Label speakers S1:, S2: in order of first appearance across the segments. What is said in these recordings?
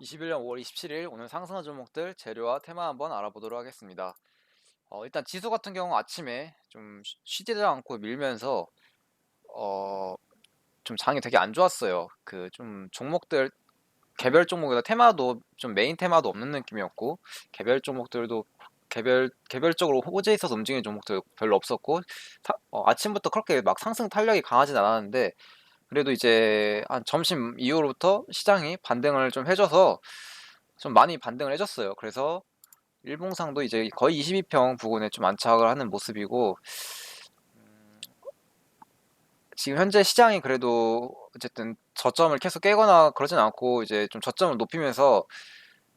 S1: 21년 5월 27일 오늘 상승한 종목들 재료와 테마 한번 알아보도록 하겠습니다. 어, 일단 지수 같은 경우 아침에 좀 쉬- 쉬지도 않고 밀면서 어, 좀 장이 되게 안 좋았어요. 그 좀 종목들 개별 종목에다 테마도 좀 메인 테마도 없는 느낌이었고 개별 종목들도 개별 개별적으로 호재에 있어서 움직이는 종목들 별로 없었고 사- 어, 아침부터 그렇게 막 상승 탄력이 강하진 않았는데 그래도 이제 한 점심 이후로부터 시장이 반등을 좀 해줘서 좀 많이 반등을 해줬어요. 그래서 일봉상도 이제 거의 22평 부근에 좀 안착을 하는 모습이고 음, 지금 현재 시장이 그래도 어쨌든 저점을 계속 깨거나 그러진 않고 이제 좀 저점을 높이면서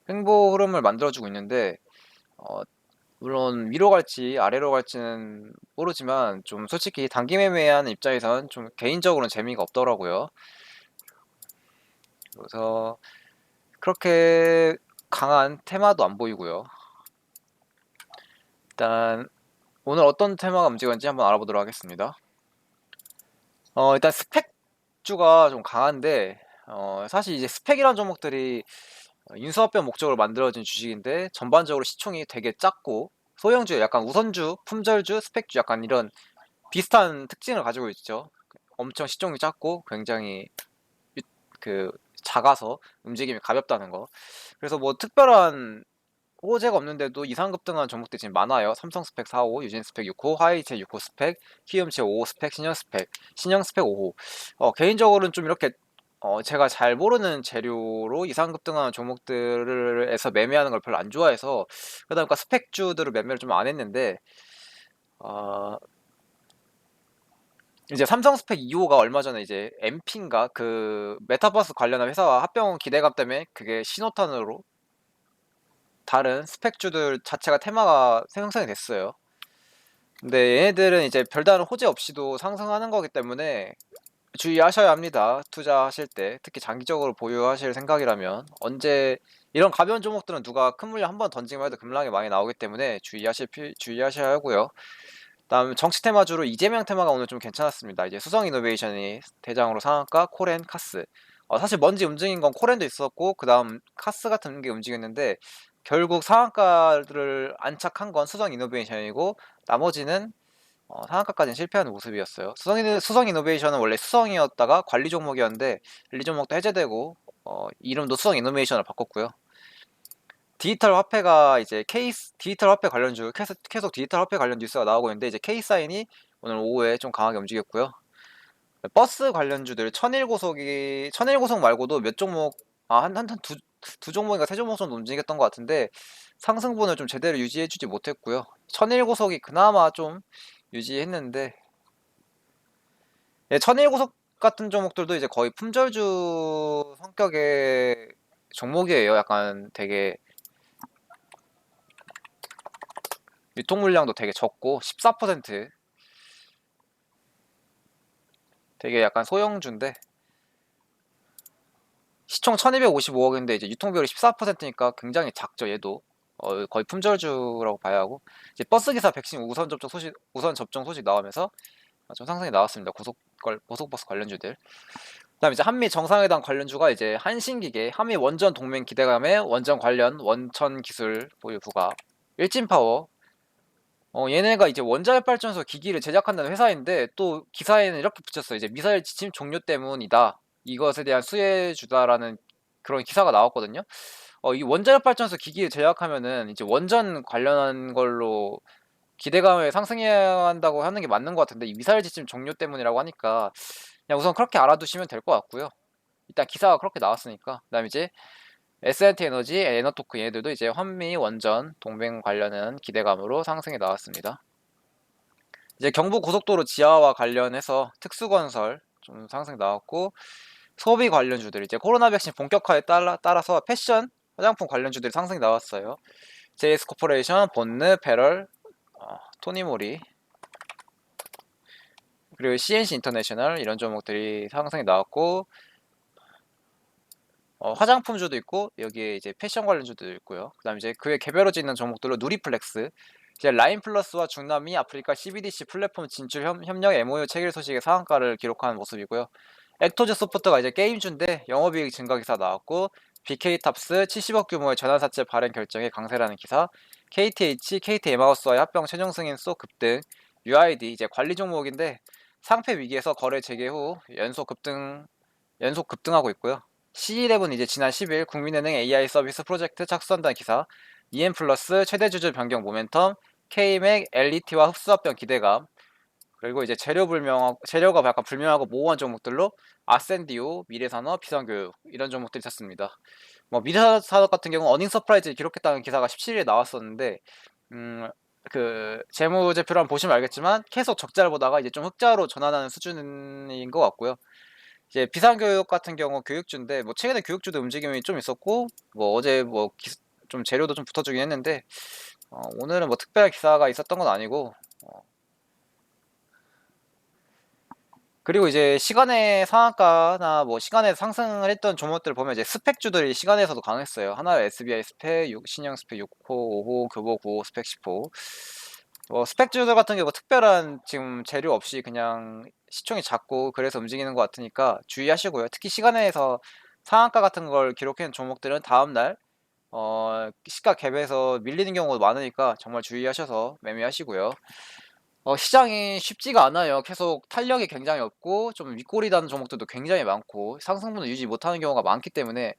S1: 횡보 흐름을 만들어주고 있는데 어, 물론 위로 갈지 아래로 갈지는 모르지만 좀 솔직히 단기 매매하는 입장에선 좀 개인적으로는 재미가 없더라고요. 그래서 그렇게 강한 테마도 안 보이고요. 일단 오늘 어떤 테마가 움직였는지 한번 알아보도록 하겠습니다. 어, 일단 스펙주가 좀 강한데 어, 사실 이제 스펙이란 종목들이 인수합병 목적으로 만들어진 주식인데 전반적으로 시총이 되게 작고 소형주, 약간 우선주, 품절주, 스펙주 약간 이런 비슷한 특징을 가지고 있죠. 엄청 시총이 작고 굉장히 유- 그 작아서 움직임이 가볍다는 거. 그래서 뭐 특별한 호재가 없는데도 이상 급등한 종목들이 지금 많아요. 삼성 스펙 45, 유진 스펙 6호, 화이체 6호 스펙, 키움체 5호 스펙, 신형 스펙, 신형 스펙 5호. 어, 개인적으로는 좀 이렇게 어, 제가 잘 모르는 재료로 이상급등한 종목들에서 매매하는 걸 별로 안 좋아해서 그러다 보니까 스펙주들을 매매를 좀 안 했는데 어, 이제 삼성 스펙 2호가 얼마 전에 이제 MP인가 그 메타버스 관련한 회사와 합병 기대감 때문에 그게 신호탄으로 다른 스펙주들 자체가 테마가 생성이 됐어요. 근데 얘네들은 이제 별다른 호재 없이도 상승하는 거기 때문에 주의하셔야 합니다. 투자하실 때 특히 장기적으로 보유하실 생각이라면 언제 이런 가벼운 종목들은 누가 큰 물량 한 번 던지기만 해도 급락이 많이 나오기 때문에 주의하실 필 주의하셔야 하고요. 다음 정치 테마주로 이재명 테마가 오늘 좀 괜찮았습니다. 이제 수성 이노베이션이 대장으로 상한가 코렌 카스. 어, 사실 먼지 움직인 건 코렌도 있었고 그 다음 카스 같은 게 움직였는데 결국 상한가를 안착한 건 수성 이노베이션이고 나머지는 어, 상한가까지는 실패하는 모습이었어요. 수성, 수성 이노베이션은 원래 수성이었다가 관리 종목이었는데 관리 종목도 해제되고 어, 이름도 수성 이노베이션을 바꿨고요. 디지털 화폐가 이제 케이스 디지털 화폐 관련 주 계속, 계속 디지털 화폐 관련 뉴스가 나오고 있는데 이제 K사인이 오늘 오후에 좀 강하게 움직였고요. 버스 관련주들 천일고속이 천일고속 말고도 몇 종목 아한한두 두 종목인가 세 종목 정도 움직였던 것 같은데 상승분을 좀 제대로 유지해주지 못했고요. 천일고속이 그나마 좀 유지했는데 예, 천일고속 같은 종목들도 이제 거의 품절주 성격의 종목이에요. 약간 되게 유통 물량도 되게 적고 14% 되게 약간 소형주인데 시총 1255억인데 이제 유통 비율이 14%니까 굉장히 작죠 얘도 어, 거의 품절주라고 봐야 하고 이제 버스 기사 백신 우선 접종 소식 우선 접종 소식 나오면서 좀 상승이 나왔습니다 고속 걸 고속버스 관련주들 그다음 이제 한미 정상회담 관련주가 이제 한신기계 한미 원전 동맹 기대감에 원전 관련 원천 기술 보유 부가 일진파워 어, 얘네가 이제 원자력 발전소 기기를 제작한다는 회사인데 또 기사에는 이렇게 붙였어요. 이제 미사일 지침 종료 때문이다. 이것에 대한 수혜주다라는 그런 기사가 나왔거든요. 어, 이 원자력 발전소 기기를 제작하면은 이제 원전 관련한 걸로 기대감을 상승해야 한다고 하는 게 맞는 것 같은데 이 미사일 지침 종료 때문이라고 하니까 그냥 우선 그렇게 알아두시면 될 것 같고요. 일단 기사가 그렇게 나왔으니까 그다음 이제 S&T 에너지, 에너토크 얘네들도 이제 환미 원전 동맹 관련은 기대감으로 상승해 나왔습니다. 이제 경부 고속도로 지하와 관련해서 특수건설 좀 상승 나왔고 소비 관련주들 이제 코로나 백신 본격화에 따라, 따라서 패션 화장품 관련주들이 상승이 나왔어요. JS 코퍼레이션, 본느, 페럴, 어, 토니모리 그리고 CNC 인터내셔널 이런 종목들이 상승이 나왔고 어, 화장품주도 있고 여기에 이제 패션 관련주도 있고요. 그다음 이제 그에 개별어져 있는 종목들로 누리플렉스, 이제 라인 플러스와 중남미 아프리카 CBDC 플랫폼 진출 협, 협력 MOU 체결 소식의 상한가를 기록한 모습이고요. 액토즈 소프트가 이제 게임주인데 영업이익 증가 기사 나왔고 BK탑스 70억 규모의 전환사채 발행 결정에 강세라는 기사, KTH, KT 에마우스와의 합병 최종 승인 속 급등, UID 이제 관리 종목인데 상패 위기에서 거래 재개 후 연속 급등 연속 급등하고 있고요. C11 이제 지난 10일 국민은행 AI 서비스 프로젝트 착수한다는 기사, EM 플러스 최대 주주 변경 모멘텀, K맥, LET와 흡수 합병 기대감, 그리고 이제 재료 불명 재료가 약간 불명하고 모호한 종목들로 아센디오, 미래산업, 비상교육 이런 종목들이 있었습니다. 뭐 미래산업 같은 경우 어닝 서프라이즈 기록했다는 기사가 17일에 나왔었는데 음, 그 재무제표를 한번 보시면 알겠지만 계속 적자를 보다가 이제 좀 흑자로 전환하는 수준인 것 같고요. 이제 비상교육 같은 경우 교육주인데 뭐 최근에 교육주도 움직임이 좀 있었고 뭐 어제 뭐 좀 재료도 좀 붙어주긴 했는데 어, 오늘은 뭐 특별한 기사가 있었던 건 아니고 어. 그리고 이제 시간의 상한가나 뭐 시간에 상승을 했던 종목들 보면 이제 스펙주들이 시간에서도 강했어요. 하나 SBI 스펙, 6, 신형 스펙 6호, 5호, 교보 9호, 스펙 10호. 뭐 스펙주들 같은 경우 특별한 지금 재료 없이 그냥 시총이 작고 그래서 움직이는 것 같으니까 주의하시고요. 특히 시간에서 상한가 같은 걸 기록한 종목들은 다음 날 어, 시가 갭에서 밀리는 경우가 많으니까 정말 주의하셔서 매매하시고요. 어, 시장이 쉽지가 않아요. 계속 탄력이 굉장히 없고 좀 윗골이 다는 종목들도 굉장히 많고 상승분을 유지 못하는 경우가 많기 때문에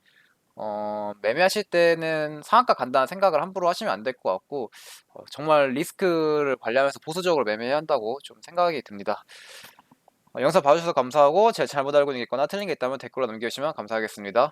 S1: 어, 매매하실 때는 상한가 간다는 생각을 함부로 하시면 안 될 것 같고 어, 정말 리스크를 관리하면서 보수적으로 매매해야 한다고 좀 생각이 듭니다. 어, 영상 봐주셔서 감사하고 제가 잘못 알고 있거나 틀린 게 있다면 댓글로 남겨주시면 감사하겠습니다.